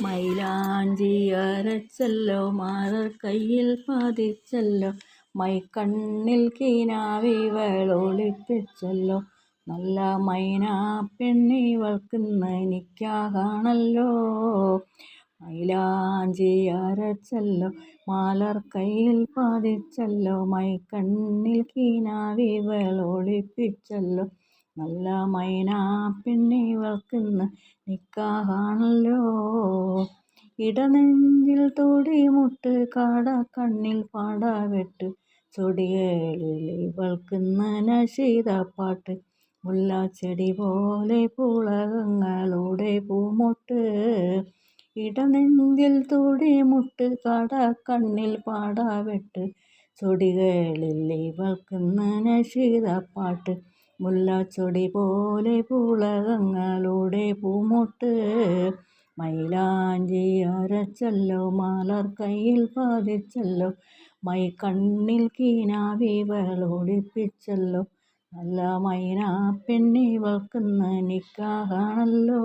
മൈലാഞ്ചി അരച്ചല്ലോ മാറർ കയ്യിൽ പതിച്ചല്ലോ മൈക്കണ്ണിൽ കിനാവിവളൊളിപ്പിച്ചല്ലോ നല്ല മൈനാ മൈന പെണ്ണിവൾക്കിന്ന് എനിക്കാകാണല്ലോ. മൈലാഞ്ചി അരച്ചല്ലോ മാലർ കയ്യിൽ പതിച്ചല്ലോ മൈക്കണ്ണിൽ കിനാവിവളൊളിപ്പിച്ചല്ലോ നല്ല മൈന പെണ്ണിവൾക്കിന്ന് നിക്കാഹാണല്ലോ. ഇടനെഞ്ചിൽ തുടിമുട്ട് കടക്കണ്ണിൽ പടവെട്ട് ചൊടികളിൽ ഇവൾക്കിന്ന് പാട്ട് മുല്ലാച്ചെടി പോലെ പുളകങ്ങളുടെ പൂമൊട്ട്. ഇടനെഞ്ചിൽ തുടിമുട്ട് കണ്ണിൽ പടവെട്ട് ചൊടികളിൽ ഇവൾക്കിന്ന് നശീതപ്പാട്ട് മുല്ലച്ചെടി പോലെ പുളകങ്ങളുടെ പൂമൊട്ട് മൈലാഞ്ചി അരച്ചല്ലോ മാലർ കയ്യിൽ പതിച്ചല്ലോ കണ്ണിൽ കിനാവിവളൊളിപ്പിച്ചല്ലോ നല്ല മൈനാ പെണ്ണി വൾക്കുന്ന നിക്കാഹാണല്ലോ.